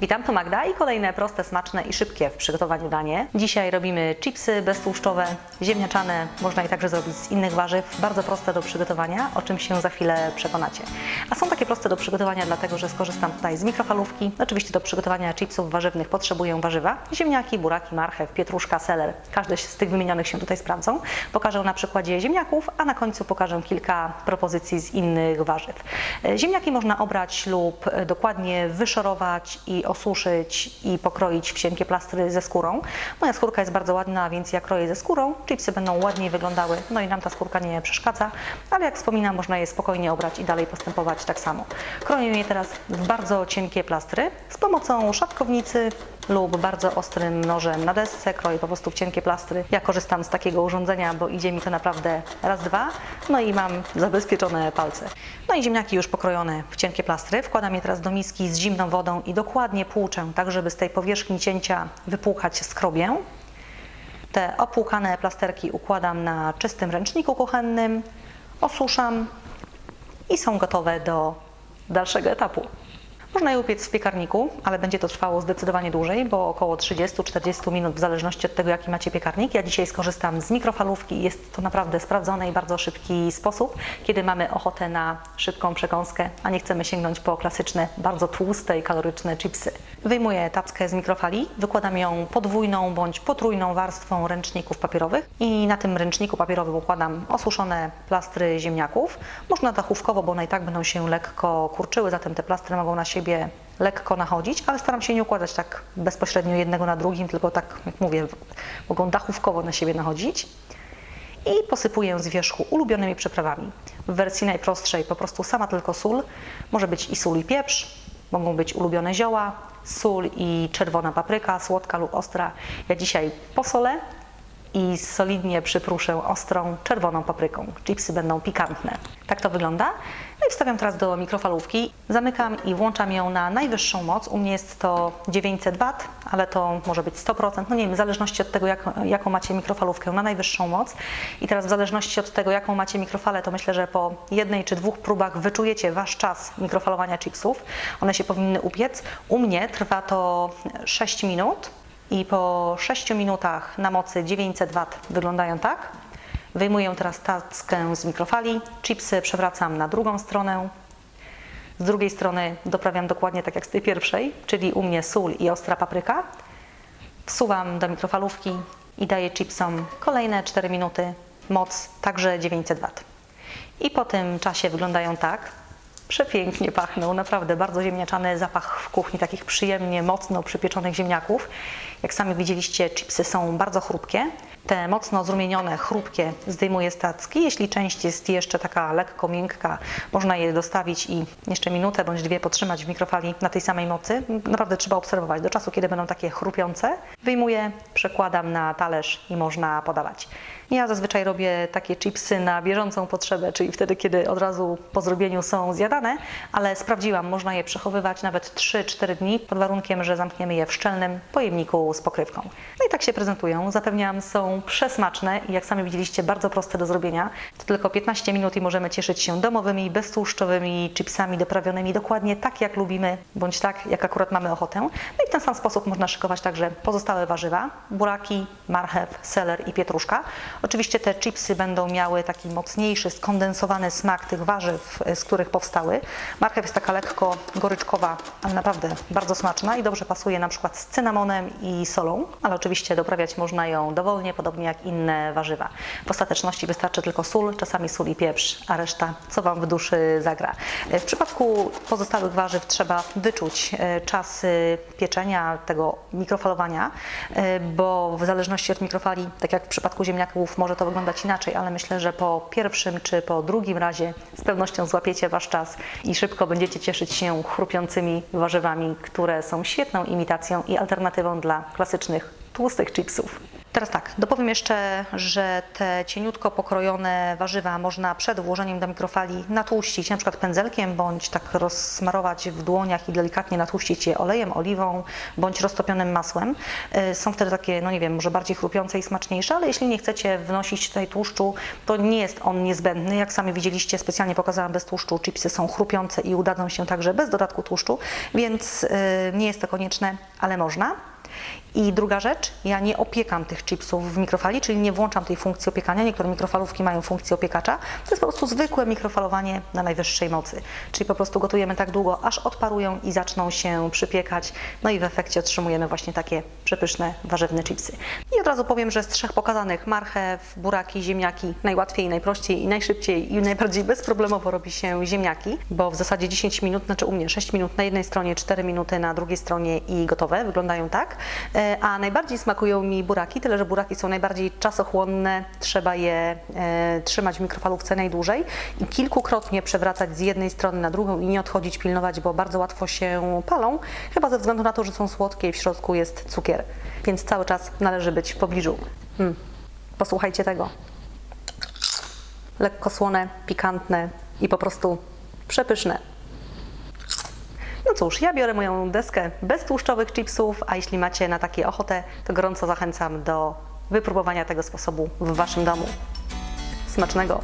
Witam, tu Magda i kolejne proste, smaczne i szybkie w przygotowaniu danie. Dzisiaj robimy chipsy beztłuszczowe, ziemniaczane, można je także zrobić z innych warzyw, bardzo proste do przygotowania, o czym się za chwilę przekonacie. A są takie proste do przygotowania, dlatego że skorzystam tutaj z mikrofalówki. Oczywiście do przygotowania chipsów warzywnych potrzebuję warzywa, ziemniaki, buraki, marchew, pietruszka, seler. Każde z tych wymienionych się tutaj sprawdzą. Pokażę na przykładzie ziemniaków, a na końcu pokażę kilka propozycji z innych warzyw. E, Ziemniaki można obrać lub e, dokładnie wyszorować i osuszyć i pokroić w cienkie plastry ze skórą. Moja skórka jest bardzo ładna, więc ja kroję ze skórą. Chipsy będą ładniej wyglądały, no i nam ta skórka nie przeszkadza, ale jak wspominam, można je spokojnie obrać i dalej postępować tak samo. Kroję je teraz w bardzo cienkie plastry z pomocą szatkownicy lub bardzo ostrym nożem na desce, kroję po prostu w cienkie plastry. Ja korzystam z takiego urządzenia, bo idzie mi to naprawdę raz, dwa, no i mam zabezpieczone palce. No i ziemniaki już pokrojone w cienkie plastry. Wkładam je teraz do miski z zimną wodą i dokładnie płuczę, tak żeby z tej powierzchni cięcia wypłukać skrobię. Te opłukane plasterki układam na czystym ręczniku kuchennym, osuszam i są gotowe do dalszego etapu. Można je upiec w piekarniku, ale będzie to trwało zdecydowanie dłużej, bo około 30-40 minut w zależności od tego, jaki macie piekarnik. Ja dzisiaj skorzystam z mikrofalówki. Jest to naprawdę sprawdzony i bardzo szybki sposób, kiedy mamy ochotę na szybką przekąskę, a nie chcemy sięgnąć po klasyczne, bardzo tłuste i kaloryczne chipsy. Wyjmuję tackę z mikrofali, wykładam ją podwójną bądź potrójną warstwą ręczników papierowych i na tym ręczniku papierowym układam osuszone plastry ziemniaków. Można dachówkowo, bo one i tak będą się lekko kurczyły, zatem te plastry mogą na siebie lekko nachodzić, ale staram się nie układać tak bezpośrednio jednego na drugim, tylko tak, jak mówię, mogą dachówkowo na siebie nachodzić. I posypuję z wierzchu ulubionymi przyprawami. W wersji najprostszej po prostu sama tylko sól. Może być i sól i pieprz, mogą być ulubione zioła, sól i czerwona papryka, słodka lub ostra. Ja dzisiaj posolę i solidnie przypruszę ostrą czerwoną papryką. Chipsy będą pikantne. Tak to wygląda. No i wstawiam teraz do mikrofalówki. Zamykam i włączam ją na najwyższą moc. U mnie jest to 900 W, ale to może być 100%. No nie wiem, w zależności od tego, jak, jaką macie mikrofalówkę, na najwyższą moc. I teraz w zależności od tego, jaką macie mikrofalę, to myślę, że po jednej czy dwóch próbach wyczujecie wasz czas mikrofalowania chipsów. One się powinny upiec. U mnie trwa to 6 minut i po 6 minutach na mocy 900 W wyglądają tak. Wyjmuję teraz tackę z mikrofali, chipsy przewracam na drugą stronę. Z drugiej strony doprawiam dokładnie tak jak z tej pierwszej, czyli u mnie sól i ostra papryka. Wsuwam do mikrofalówki i daję chipsom kolejne 4 minuty, moc także 900 W. I po tym czasie wyglądają tak. Przepięknie pachną, naprawdę bardzo ziemniaczany zapach w kuchni, takich przyjemnie mocno przypieczonych ziemniaków. Jak sami widzieliście, chipsy są bardzo chrupkie. Te mocno zrumienione, chrupkie zdejmuję z tacki. Jeśli część jest jeszcze taka lekko miękka, można je dostawić i jeszcze minutę bądź dwie potrzymać w mikrofali na tej samej mocy. Naprawdę trzeba obserwować do czasu, kiedy będą takie chrupiące. Wyjmuję, przekładam na talerz i można podawać. Ja zazwyczaj robię takie chipsy na bieżącą potrzebę, czyli wtedy, kiedy od razu po zrobieniu są zjadane, ale sprawdziłam, można je przechowywać nawet 3-4 dni pod warunkiem, że zamkniemy je w szczelnym pojemniku z pokrywką. Tak się prezentują. Zapewniam, są przesmaczne i jak sami widzieliście, bardzo proste do zrobienia. To tylko 15 minut i możemy cieszyć się domowymi, beztłuszczowymi chipsami doprawionymi dokładnie tak, jak lubimy, bądź tak, jak akurat mamy ochotę. No i w ten sam sposób można szykować także pozostałe warzywa, buraki, marchew, seler i pietruszka. Oczywiście te chipsy będą miały taki mocniejszy, skondensowany smak tych warzyw, z których powstały. Marchew jest taka lekko goryczkowa, ale naprawdę bardzo smaczna i dobrze pasuje na przykład z cynamonem i solą, ale oczywiście doprawiać można ją dowolnie, podobnie jak inne warzywa. W ostateczności wystarczy tylko sól, czasami sól i pieprz, a reszta co Wam w duszy zagra. W przypadku pozostałych warzyw trzeba wyczuć e, czas pieczenia, tego mikrofalowania, e, bo w zależności od mikrofali, tak jak w przypadku ziemniaków, może to wyglądać inaczej, ale myślę, że po pierwszym czy po drugim razie z pewnością złapiecie Wasz czas i szybko będziecie cieszyć się chrupiącymi warzywami, które są świetną imitacją i alternatywą dla klasycznych tłustych chipsów. Teraz tak, dopowiem jeszcze, że te cieniutko pokrojone warzywa można przed włożeniem do mikrofali natłuścić, na przykład pędzelkiem, bądź tak rozsmarować w dłoniach i delikatnie natłuścić je olejem, oliwą, bądź roztopionym masłem. Y, Są wtedy takie, no nie wiem, może bardziej chrupiące i smaczniejsze, ale jeśli nie chcecie wnosić tutaj tłuszczu, to nie jest on niezbędny. Jak sami widzieliście, specjalnie pokazałam bez tłuszczu, chipsy są chrupiące i udadzą się także bez dodatku tłuszczu, więc y, nie jest to konieczne, ale można. I druga rzecz, ja nie opiekam tych chipsów w mikrofali, czyli nie włączam tej funkcji opiekania. Niektóre mikrofalówki mają funkcję opiekacza. To jest po prostu zwykłe mikrofalowanie na najwyższej mocy. Czyli po prostu gotujemy tak długo, aż odparują i zaczną się przypiekać. No i w efekcie otrzymujemy właśnie takie przepyszne, warzywne chipsy. I od razu powiem, że z trzech pokazanych marchew, buraki, ziemniaki najłatwiej, najprościej i najszybciej i najbardziej bezproblemowo robi się ziemniaki, bo w zasadzie 10 minut, znaczy u mnie 6 minut na jednej stronie, 4 minuty na drugiej stronie i gotowe. Wyglądają tak. E, A najbardziej smakują mi buraki, tyle że buraki są najbardziej czasochłonne, trzeba je e, trzymać w mikrofalówce najdłużej i kilkukrotnie przewracać z jednej strony na drugą i nie odchodzić, pilnować, bo bardzo łatwo się palą, chyba ze względu na to, że są słodkie i w środku jest cukier, więc cały czas należy być w pobliżu. Mm. Posłuchajcie tego. Lekko słone, pikantne i po prostu przepyszne. No cóż, ja biorę moją deskę bez tłuszczowych chipsów, a jeśli macie na takie ochotę, to gorąco zachęcam do wypróbowania tego sposobu w Waszym domu. Smacznego!